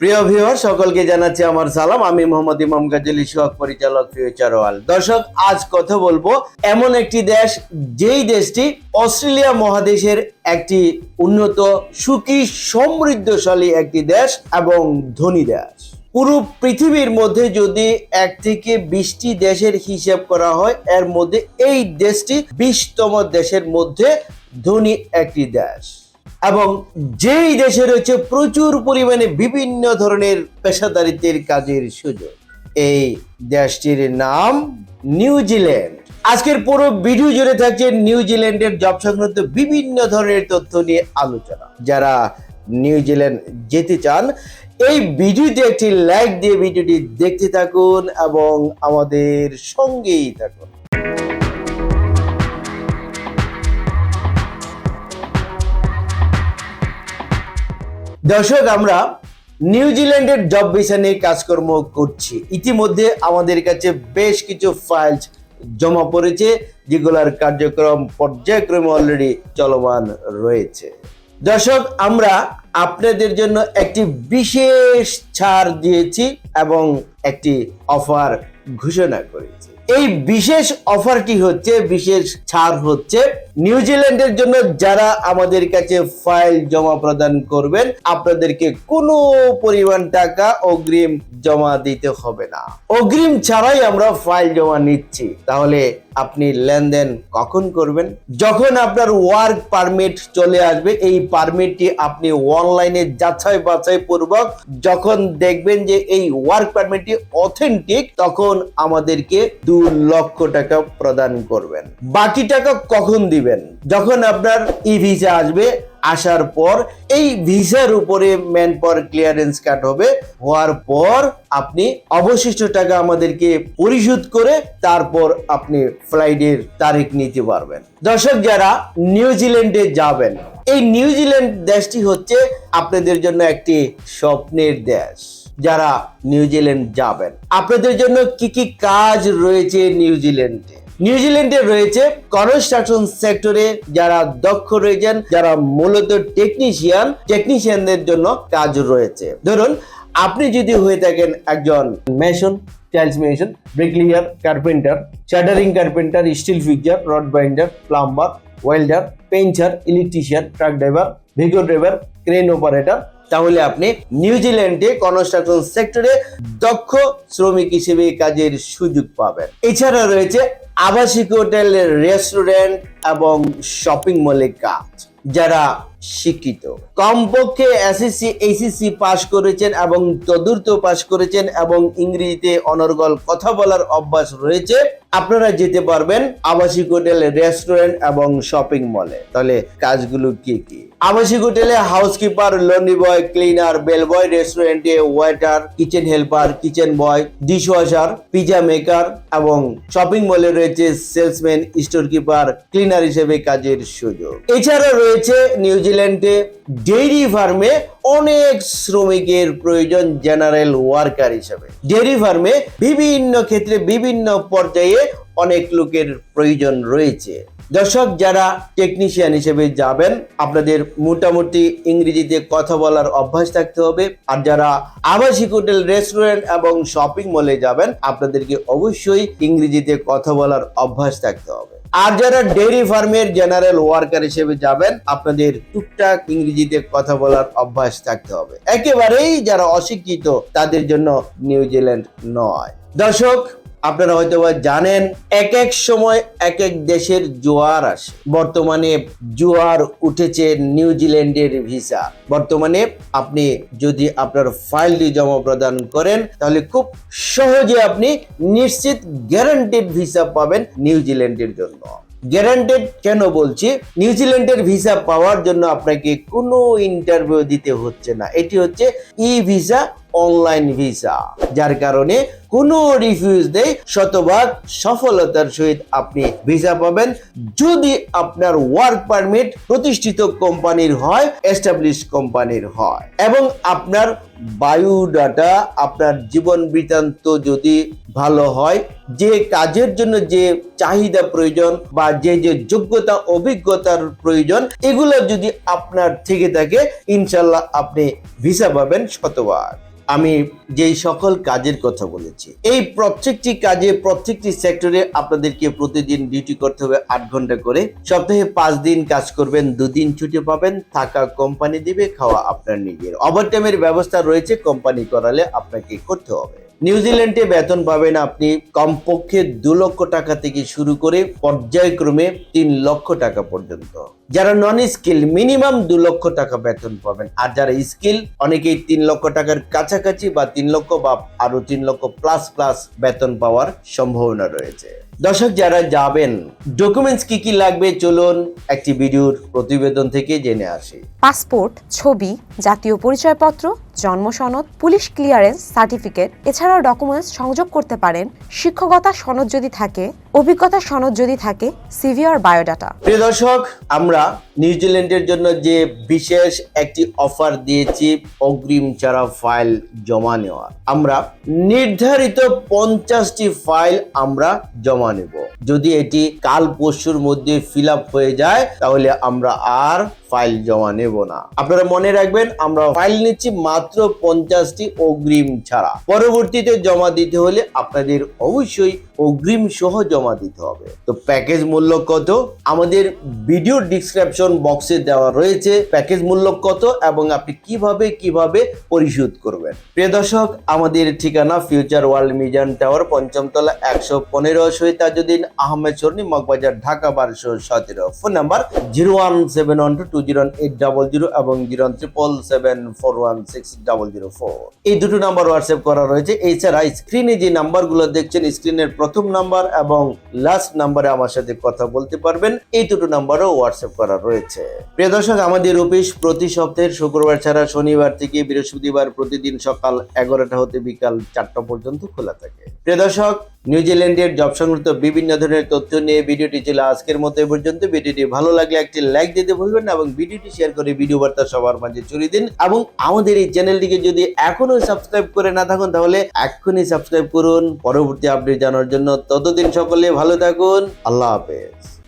প্রিয় ভিউয়ার, সকলকে জানাচ্ছি আমার সালাম। আমি মোহাম্মদ ইমাম গাজী ইশাক পরিচালক, ফিউচার ওয়াল দর্শক, আজ কথা বলব এমন একটি দেশ, যেই দেশটি অস্ট্রেলিয়া মহাদেশের একটি উন্নত, সুখী, সমৃদ্ধশালী একটি দেশ এবং ধনী দেশ। পুরো পৃথিবীর মধ্যে যদি এক থেকে বিশটি দেশের হিসাব করা হয়, এর মধ্যে এই দেশটি বিশতম দেশের মধ্যে ধনী একটি দেশ। এবং যেই দেশে রয়েছে প্রচুর পরিমাণে বিভিন্ন ধরনের পেশাদারিত্বের কাজের সুযোগ। এই দেশটির নাম নিউজিল্যান্ড আজকের পুরো ভিডিও জুড়ে থাকছে নিউজিল্যান্ডের জব সংক্রান্ত বিভিন্ন ধরনের তথ্য নিয়ে আলোচনা। যারা নিউজিল্যান্ড যেতে চান, এই ভিডিওতে একটি লাইক দিয়ে ভিডিওটি দেখতে থাকুন এবং আমাদের সঙ্গেই থাকুন। দর্শক, আমরা নিউজিল্যান্ডের জব ভিসা নিয়ে কাজকর্ম করছি। ইতিমধ্যে আমাদের কাছে বেশ কিছু ফাইলস জমা পড়েছে, যেগুলোর কার্যক্রম পর্যায়ক্রমে অলরেডি চলমান রয়েছে। দর্শক, আমরা আপনাদের জন্য একটি বিশেষ ছাড় দিয়েছি এবং একটি অফার ঘোষণা করেছি। এই বিশেষ অফারটি হচ্ছে? বিশেষ ছাড় হচ্ছে। নিউজিল্যান্ডের জন্য যারা আমাদের কাছে ফাইল জমা প্রদান করবেন, আপনাদেরকে কোনো পরিমাণ টাকা অগ্রিম জমা দিতে হবে না। অগ্রিম ছাড়াই আমরা ফাইল জমা নিচ্ছি। তাহলে আপনি লেনদেন কখন করবেন? যখন আপনার ওয়ার্ক পারমিট চলে আসবে, এই পারমিটটি আপনি অনলাইনে যাচাই বাছাই পূর্বক যখন দেখবেন যে এই ওয়ার্ক পারমিটটি অথেন্টিক তখন আমাদেরকে দু লক্ষ টাকা প্রদান করবেন। বাকি টাকা কখন দিবেন? যখন আপনার ই ভিসা আসবে, আসার পর এই ভিসার উপরে ম্যান পাওয়ার ক্লিয়ারেন্স কাট হবে। হওয়ার পর আপনি অবশিষ্ট টাকা আমাদেরকে পরিশোধ করে তারপর আপনি ফ্লাইটের তারিখ নিতে পারবেন। দর্শক, যারা নিউজিল্যান্ডে যাবেন, এই নিউজিল্যান্ড দেশটি হচ্ছে আপনাদের জন্য একটি স্বপ্নের দেশ। যারা নিউজিল্যান্ড যাবেন। আপনাদের জন্য কি কি কাজ রয়েছে নিউজিল্যান্ডে নিউজিল্যান্ডে রয়েছে কনস্ট্রাকশন সেক্টরে যারা দক্ষ রয়েছেন, যারা মূলত টেকনিশিয়ান টেকনিশিয়ানদের জন্য কাজ রয়েছে। ধরুন, আপনি যদি হয়ে থাকেন একজন mason tiles mason bricklayer carpenter shuttering carpenter steel fixer rod binder plumber welder painter electrician truck driver Vigo driver crane operator তাহলে আপনি নিউজিল্যান্ডে কনস্ট্রাকশন সেক্টরে দক্ষ শ্রমিক হিসেবে কাজের সুযোগ পাবেন। এছাড়া রয়েছে আবাসিক হোটেল রেস্টুরেন্ট এবং শপিং মলে কাজ। যারা শিক্ষিত কমপক্ষে এসএসসি এইচএসসি পাশ করেছেন এবং চতুর্থ পাশ করেছেন এবং ইংরেজিতে অনর্গল কথা বলার অভ্যাস রয়েছে। আপনারা যেতে পারবেন আবাসিক হোটেল, রেস্টুরেন্ট এবং শপিং মলে। তাহলে কাজগুলো কি কি? আবাসিক হোটেলে housekeeper, laundry boy, cleaner, bell boy রেস্টুরেন্টে waiter, kitchen helper, kitchen boy dish washer pizza maker এবং শপিং মলে রয়েছে সেলসম্যান স্টোর কিপার ক্লিনার হিসেবে কাজের সুযোগ। এছাড়া রয়েছে নিউজিল্যান্ডে ডেইরি ফার্মে অনেক শ্রমিকের প্রয়োজন জেনারেল ওয়ার্কার হিসেবে। ডেইরি ফার্মে বিভিন্ন ক্ষেত্রে বিভিন্ন পর্যায়ে অনেক লোকের প্রয়োজন রয়েছে। দর্শক, যারা টেকনিশিয়ান হিসেবে যাবেন, আপনাদের মোটামুটি ইংরেজিতে কথা বলার অভ্যাস থাকতে হবে। আর যারা আবাসিক হোটেল, রেস্টুরেন্ট এবং শপিং মলে যাবেন, আপনাদেরকে অবশ্যই ইংরেজিতে কথা বলার অভ্যাস থাকতে হবে। আর যারা ডেইরি ফার্মের জেনারেল ওয়ার্কার হিসেবে যাবেন। আপনাদের টুকটাক ইংরেজিতে কথা বলার অভ্যাস থাকতে হবে। একেবারেই যারা অশিক্ষিত, তাদের জন্য নিউজিল্যান্ড নয়। দর্শক আপনারা হয়তো জানেন এক এক সময় এক এক দেশের জোয়ার আসে। বর্তমানে জোয়ার উঠেছে নিউজিল্যান্ডের ভিসা। বর্তমানে আপনি যদি আপনার ফাইলটি জমা প্রদান করেন, তাহলে খুব সহজে আপনি নিশ্চিত গ্যারান্টেড ভিসা পাবেন নিউজিল্যান্ডের জন্য। গ্যারান্টেড কেন বলছি? নিউজিল্যান্ডের ভিসা পাওয়ার জন্য আপনাকে কোনো ইন্টারভিউ দিতে হচ্ছে না। এটি হচ্ছে ই ভিসা অনলাইন ভিসা যার কারণে কোনো রিফিউজ নেই, শতভাগ সফলতার সহিত আপনি ভিসা পাবেন। যদি আপনার ওয়ার্ক পারমিট প্রতিষ্ঠিত কোম্পানির হয় এস্টাবলিশ কোম্পানির হয়। এবং আপনার বায়োডাটা আপনার জীবন বৃত্তান্ত যদি ভালো হয়, যে কাজের জন্য যে চাহিদা প্রয়োজন বা যে যে যোগ্যতা, অভিজ্ঞতার প্রয়োজন, এগুলো যদি আপনার থেকে থাকে, ইনশাল্লাহ আপনি ভিসা পাবেন শতবার আমি যেই সকল কাজের কথা বলেছি, এই প্রত্যেকটি কাজে, প্রত্যেকটি সেক্টরে আপনাদেরকে প্রতিদিন ডিউটি করতে হবে আট ঘণ্টা করে। সপ্তাহে পাঁচ দিন কাজ করবেন, দুদিন ছুটি পাবেন, থাকা কোম্পানি দিবে, খাওয়া আপনার নিজের। ওভারটাইমের ব্যবস্থা রয়েছে কোম্পানি করালে আপনাকে করতে হবে। নিউজিল্যান্ডে বেতন পাবেন আপনি কমপক্ষে দু লক্ষ টাকা থেকে শুরু করে পর্যায়ক্রমে তিন লক্ষ টাকা পর্যন্ত। যারা নন স্কিল মিনিমাম দু লক্ষ টাকা বেতন পাবেন। আর যারা স্কিল অনেকেই তিন লক্ষ টাকার কাছাকাছি বা তিন লক্ষ বা আরও তিন লক্ষ প্লাস প্লাস বেতন পাওয়ার সম্ভাবনা রয়েছে। দর্শক, যারা যাবেন ডকুমেন্টস কি কি লাগবে, চলুন একটি ভিডিওর প্রতিবেদন থেকে জেনে আসি। পাসপোর্ট, ছবি, জাতীয় পরিচয়পত্র, জন্ম সনদ, পুলিশ ক্লিয়ারেন্স, সার্টিফিকেট, এছাড়াও ডকুমেন্টস সংযোগ করতে পারেন। শিক্ষকতা সনদ যদি থাকে অভিজ্ঞতা সনদ যদি থাকে সিভি আর বায়োডাটা প্রিয় দর্শক, আমরা নিউজিল্যান্ডের জন্য যে বিশেষ একটি অফার দিয়েছি, অগ্রিম ছাড়া ফাইল জমা নেওয়া। আমরা নির্ধারিত পঞ্চাশটি ফাইল আমরা জমা নেব। যদি এটি কাল পরশুর মধ্যে ফিল হয়ে যায়, তাহলে আমরা আর ফাইল জমা নেব না। আপনারা মনে রাখবেন, আমরা ফাইল নিচ্ছি মাত্র পঞ্চাশটি অগ্রিম ছাড়া। পরবর্তীতে জমা দিতে হলে আপনাদের অবশ্যই অগ্রিম সহ জমা দিতে হবে। তো প্যাকেজ মূল্য কত? আমাদের ভিডিও ডিসক্রিপশন বক্সে দেওয়া রয়েছে প্যাকেজ মূল্য কত এবং আপনি কীভাবে কীভাবে পরিশোধ করবেন। প্রিয় দর্শক, আমাদের ঠিকানা ফিউচার ওয়ার্ল্ড মিজান টাওয়ার পঞ্চমতলা একশো পনেরো শহীদ তাজুদ্দিন আহমেদ সর্নি মগবাজার, ঢাকা বারোশো সতেরো। Phone number zero one seven one two zero এবং জিরো ট্রিপল এই দুটো নাম্বার হোয়াটসঅ্যাপ করা রয়েছে। এছাড়া স্ক্রিনে যে নাম্বারগুলো দেখছেন স্ক্রিনের প্রথম নাম্বার এবং লাস্ট নাম্বারে আমার সাথে কথা বলতে পারবেন। এই দুটো নাম্বারও হোয়াটসঅ্যাপ করা রয়েছে। প্রিয় দর্শক, আমাদের অফিস প্রতি সপ্তাহের শুক্রবার ছাড়া শনিবার থেকে বৃহস্পতিবার প্রতিদিন সকাল এগারোটা হতে বিকাল চারটা পর্যন্ত খোলা থাকে। প্রিয় দর্শক নিউজিল্যান্ডের জব সংক্রান্ত বিভিন্ন ধরনের তথ্য নিয়ে ভিডিওটি ছিল আজকের মতো পর্যন্ত। ভিডিওটি ভালো লাগলে একটি লাইক দিতে ভুলবেন না এবং ভিডিওটি শেয়ার করে ভিডিও বার্তা সবার মাঝে ছড়িয়ে দিন এবং আমাদের এই চ্যানেলটিকে যদি এখনও সাবস্ক্রাইব করে না থাকুন, তাহলে এখনই সাবস্ক্রাইব করুন। পরবর্তী আপডেট জানার জন্য ততদিন সকলে ভালো থাকুন। আল্লাহ হাফেজ।